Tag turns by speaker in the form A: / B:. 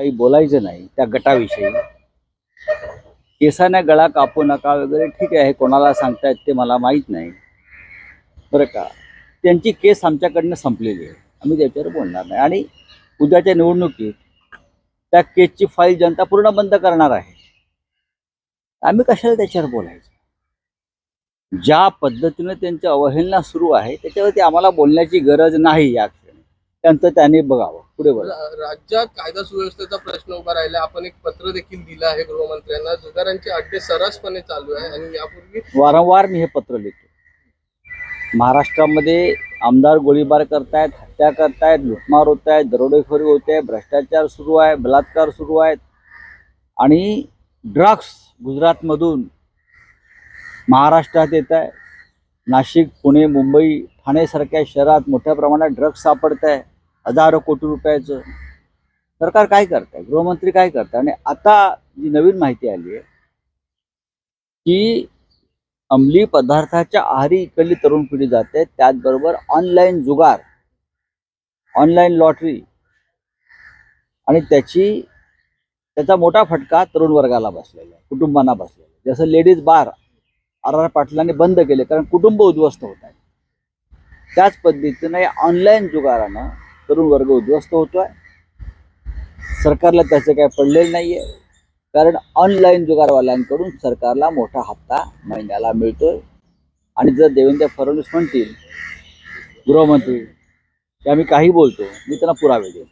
A: काही बोलायचं नाही त्या गटाविषयी. केसाने गळा कापू नका वगैरे ठीक आहे कोणाला सांगतायत ते मला माहीत नाही. बरं का? त्यांची केस आमच्याकडनं संपलेली आहे. आम्ही त्याच्यावर बोलणार नाही. आणि उद्याच्या निवडणुकीत त्या केसची फाईल जनता पूर्ण बंद करणार आहे. आम्ही कशाला त्याच्यावर बोलायचं? ज्या पद्धतीनं त्यांची अवहेलना सुरू आहे त्याच्यावरती आम्हाला बोलण्याची गरज नाही या त्यांचं त्यांनी बघावं. पुढे बघा.
B: राज्यात कायदा सुव्यवस्थेचा प्रश्न उभा राहिला. आपण एक पत्र देखील दिलं आहे गृहमंत्र्यांना. जुगारांचे अड्डे सर्रासपणे चालू आहे आणि यापूर्वी
A: वारंवार मी हे पत्र लिहितो. महाराष्ट्रामध्ये आमदार गोळीबार करतायत हत्या करतायत लुटमार होत आहेत दरोडेखोरी होते भ्रष्टाचार सुरू आहे बलात्कार सुरू आहेत. आणि ड्रग्स गुजरातमधून महाराष्ट्रात येत आहे. नाशिक पुणे मुंबई ठाणेसारख्या शहरात मोठ्या प्रमाणात ड्रग्स सापडत आहे हजारो कोटी रुपयाचं. सरकार काय करत आहे गृहमंत्री काय करत आणि आता जी नवीन माहिती आली आहे की अंमली पदार्थाच्या आहारी इकडली तरुण पिढी जाते त्याचबरोबर ऑनलाईन जुगार ऑनलाईन लॉटरी आणि त्याची त्याचा मोठा फटका तरुण वर्गाला बसलेला आहे कुटुंबांना बसलेला आहे. जसं लेडीज बार आर आर पाटलांनी बंद केले कारण कुटुंब उद्ध्वस्त होत आहेत त्याच पद्धतीने ऑनलाईन जुगारानं तरुण वर्ग उद्ध्वस्त होतोय. सरकारला त्याचं काय पडलेलं नाहीये. कारण ऑनलाईन जुगारवाल्यांकडून सरकारला मोठा हप्ता महिन्याला मिळतोय. आणि जर देवेंद्र फडणवीस म्हणतील गृहमंत्री की आम्ही काही बोलतो मी त्यांना पुरावे देईन